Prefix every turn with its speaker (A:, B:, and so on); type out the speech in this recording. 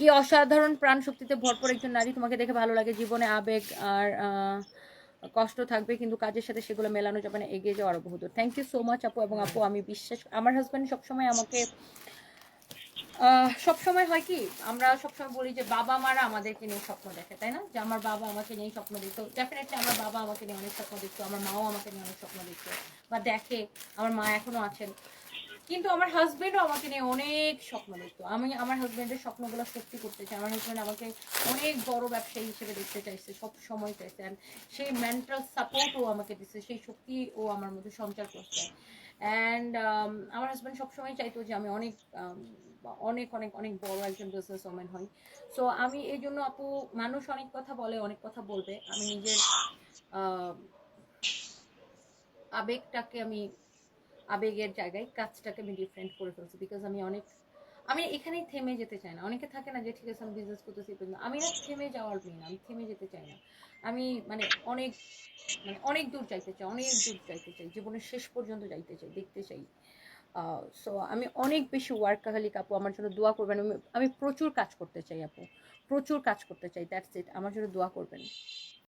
A: কি অসাধারণ প্রাণ শক্তিতে ভরপুর একজন নারী তোমাকে দেখে ভালো লাগে? জীবনে আবেগ আর কষ্ট থাকবে কিন্তু কাজের সাথে সেগুলো মেলানো যাবে না এগিয়ে যাওয়া আরও বহুদূর। থ্যাংক ইউ সো মাচ আপু এবং আপু আমি বিশ্বাস আমার হাজব্যান্ড সবসময় আমাকে আহ, সবসময় হয় কি আমরা সবসময় বলি যে বাবা মারা আমাদেরকে নিয়ে স্বপ্ন দেখে তাই না? যে আমার বাবা আমাকে নিয়ে স্বপ্ন দেখতো। ডেফিনেটলি আমার বাবা আমাকে নিয়ে অনেক স্বপ্ন দেখতো আমার মাও আমাকে নিয়ে অনেক স্বপ্ন দেখতো বা দেখে। আমার মা এখনও আছেন। কিন্তু আমার হাজবেন্ডও আমাকে নিয়ে অনেক স্বপ্ন দেখতো। আমি আমার হাজবেন্ডের স্বপ্নগুলো সত্যি করতে চাই। আমার হাজবেন্ড আমাকে অনেক বড় ব্যবসায়ী হিসেবে দেখতে চাইছে সব সময় চাইছে। অ্যান্ড সেই মেন্টাল সাপোর্টও আমাকে দিচ্ছে সেই শক্তি ও আমার মধ্যে সঞ্চার করছে। অ্যান্ড আমার হাজব্যান্ড সবসময় চাইতো যে আমি অনেক um, অনেক অনেক অনেক বড় একজন বিজনেস ওম্যান হই। সো আমি এই জন্য আপু মানুষ অনেক কথা বলে অনেক কথা বলবে। আমি নিজের আবেগটাকে আমি আবেগের জায়গায় কাজটাকে আমি ডিফারেন্ট করে ফেলছি বিকজ আমি অনেক, আমি এখানেই থেমে যেতে চাই না। অনেকে থাকে না যে, ঠিক আছে, আমি বিজনেস করতেছি আমি না থেমে যাওয়ার মেয়ে না আমি থেমে যেতে চাই না। আমি মানে অনেক মানে অনেক দূর যাইতে চাই, অনেক দূর যাইতে চাই, জীবনের শেষ পর্যন্ত যাইতে চাই, দেখতে চাই। সো আমি অনেক বেশি ওয়ার্কাহালিক আপু, আমার জন্য দোয়া করবেন। আমি প্রচুর কাজ করতে চাই আপু, প্রচুর কাজ করতে চাই দ্যাটস ইট আমার জন্য দোয়া করবেন।